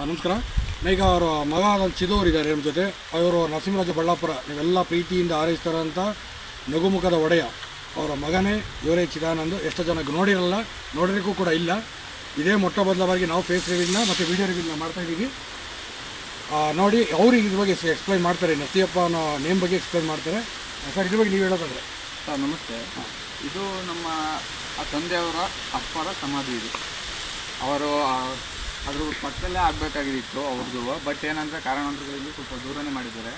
ನಮಸ್ಕಾರ. ಈಗ ಅವರ ಮಗ ಒಂದು ಚಿದೋರ್ ಇದ್ದಾರೆ ನಮ್ಮ ಜೊತೆ. ಅವರು ನರಸಿಂಹರಾಜ ಬಳ್ಳಾಪುರ ನೀವೆಲ್ಲ ಪ್ರೀತಿಯಿಂದ ಆರೈಸ್ತಾರಂಥ ನಗುಮುಖದ ಒಡೆಯ ಅವರ ಮಗನೇ ಇವರೇ ಚಿದಾನಂದು. ಎಷ್ಟೋ ಜನಕ್ಕೆ ನೋಡಿರಲ್ಲ ನೋಡಲಿಕ್ಕೂ ಕೂಡ ಇಲ್ಲ. ಇದೇ ಮೊಟ್ಟ ಮೊದಲ ಬಾರಿಗೆ ನಾವು ಫೇಸ್ ರಿವ್ಯೂನ ಮತ್ತು ವಿಡಿಯೋ ರಿವ್ಯೂನ ಮಾಡ್ತಾಯಿದ್ದೀವಿ ನೋಡಿ ಅವ್ರಿಗೆ ಇದ್ರ ಬಗ್ಗೆ ಎಕ್ಸ್ಪ್ಲೈನ್ ಮಾಡ್ತಾರೆ. ನಸಿಯಪ್ಪ ಅನ್ನೋ ನೇಮ್ ಬಗ್ಗೆ ಎಕ್ಸ್ಪ್ಲೈನ್ ಮಾಡ್ತಾರೆ. ಸರ್ ಇದ್ರ ಬಗ್ಗೆ ನೀವು ಹೇಳೋದಾದ್ರೆ. ಸರ್ ನಮಸ್ತೆ. ಇದು ನಮ್ಮ ಆ ತಂದೆಯವರ ಅಪ್ಪರ ಸಮಾಧಿ ಇದು. ಅವರು ಅದ್ರ ಪಕ್ಕದಲ್ಲೇ ಆಗಬೇಕಾಗಿತ್ತು ಅವ್ರದ್ದು. ಬಟ್ ಏನಂದ್ರೆ ಕಾರಣಾಂತರಗಳಲ್ಲಿ ಸ್ವಲ್ಪ ದೂರನೇ ಮಾಡಿದ್ದಾರೆ.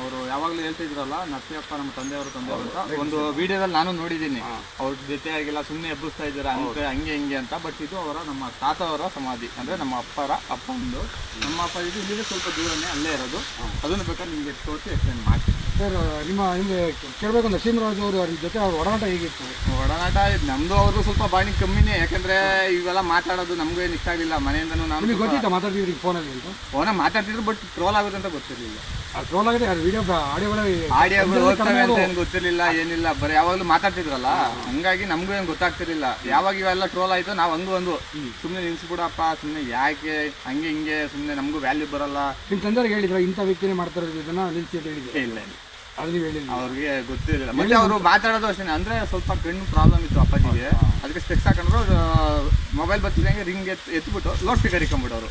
ಅವರು ಯಾವಾಗಲೂ ಹೇಳ್ತಿದ್ರಲ್ಲ ನರಸಿಂಹಪ್ಪ ನಮ್ಮ ತಂದೆಯವರು ತಂದೆಯವರು ಅಂತ. ಒಂದು ವಿಡಿಯೋದಲ್ಲಿ ನಾನು ನೋಡಿದ್ದೀನಿ. ಅವ್ರ ಜೊತೆ ಆಗಿಲ್ಲ ಸುಮ್ಮನೆ ಎಬ್ಬಿಸ್ತಾ ಇದ್ದಾರೆ ಅಂತ ಹಂಗೆ ಹಿಂಗೆ ಅಂತ. ಬಟ್ ಇದು ಅವರ ನಮ್ಮ ತಾತವರ ಸಮಾಧಿ. ಅಂದ್ರೆ ನಮ್ಮ ಅಪ್ಪರ ಅಪ್ಪಂದು. ನಮ್ಮ ಅಪ್ಪ ಇದು ಇಲ್ಲಿಗೆ ಸ್ವಲ್ಪ ದೂರನೇ ಅಲ್ಲೇ ಇರೋದು. ಅದನ್ನು ಬೇಕಾದ್ರೆ ನಿಮಗೆ ತೋರಿಸಿ ಎಕ್ಸ್ಪ್ಲೇನ್ ಮಾಡ್ತೀನಿ. ಸರ್ ನಿಮ್ಮ ನಿಮಗೆ ಕೇಳಬೇಕು ನರಸಿಂಹರಾಜ್ ಅವರು ಅವ್ರ ಜೊತೆ ಅವ್ರ ಒಡನಾಟ ಹೇಗಿತ್ತು? ಒಡನಾಟ ನಮ್ದು ಅವ್ರದ್ದು ಸ್ವಲ್ಪ ಬಾಣಿ ಕಮ್ಮಿನೇ ಯಾಕಂದ್ರೆ ಇವೆಲ್ಲ ಮಾತಾಡೋದು ನಮಗೂ ಏನು ಇಷ್ಟ ಆಗಲಿಲ್ಲ ಮನೆಯಿಂದನೂ ನಾನು ನಿಮಗೆ ಮಾತಾಡ್ತಿದ್ರು ಮಾತಾಡ್ತಿದ್ರಿ ಫೋನಲ್ಲಿ ಅಂತ? ಫೋನಾಗ ಮಾತಾಡ್ತಿದ್ರು ಬಟ್ ಟ್ರೋಲ್ ಆಗುತ್ತೆ ಅಂತ ಗೊತ್ತಿರಲಿಲ್ಲ. ಟ್ರೋಲ್ ಆಗಿದೆ ಅದು ವಿಡಿಯೋ ಆಡಿಯೋ ಆಡಿಯೋ ಹೋಗ್ತವೆ ಅಂತ ಏನು ಗೊತ್ತಿರಲಿಲ್ಲ ಏನಿಲ್ಲ ಬರೀ ಯಾವಾಗಲೂ ಮಾತಾಡ್ತಿದ್ರಲ್ಲ? ಹಂಗಾಗಿ ನಮಗೂ ಏನು ಗೊತ್ತಾಗ್ತಿರಲಿಲ್ಲ. ಯಾವಾಗ ಇವೆಲ್ಲ ಟ್ರೋಲ್ ಆಯ್ತು ನಾವು ಹಂಗೂ ಒಂದು ಸುಮ್ಮನೆ ನಿಲ್ಸ್ಬಿಡಪ್ಪ ಸುಮ್ಮನೆ ಯಾಕೆ ಹಂಗೆ ಹಿಂಗೆ ಸುಮ್ಮನೆ ನಮಗೂ ವ್ಯಾಲ್ಯೂ ಬರಲ್ಲ. ನಿಮ್ಮ ತಂದೆಯವ್ರಿಗೆ ಹೇಳಿದ್ರೆ ಇಂಥ ವ್ಯಕ್ತಿನೇ ಮಾಡ್ತಾರೆ ಇದನ್ನ ನಿಲ್ಸಿ ಅಂತ ಹೇಳಿದ್ರು? ಇಲ್ಲ. ಅವ್ರಿಗೆ ಗೊತ್ತಿರಲಿಲ್ಲ. ಮತ್ತೆ ಅವರು ಮಾತಾಡೋದು ಅಷ್ಟೇ ಅಂದ್ರೆ ಸ್ವಲ್ಪ ಕಣ್ಣು ಪ್ರಾಬ್ಲಮ್ ಇತ್ತು ಅಪ್ಪಾಜಿಗೆ. ಅದಕ್ಕೆ ಸ್ಪೆಕ್ಸ್ ಹಾಕೊಂಡ್ರು ಮೊಬೈಲ್ ಬರ್ತಿದ್ದಂಗೆ ರಿಂಗ್ ಎತ್ ಎತ್ಬಿಟ್ಟು ಲೌಡ್ ಸ್ಪೀಕರ್ ಇಕ್ಕೊಂಬಿಟ್ಟವ್ರು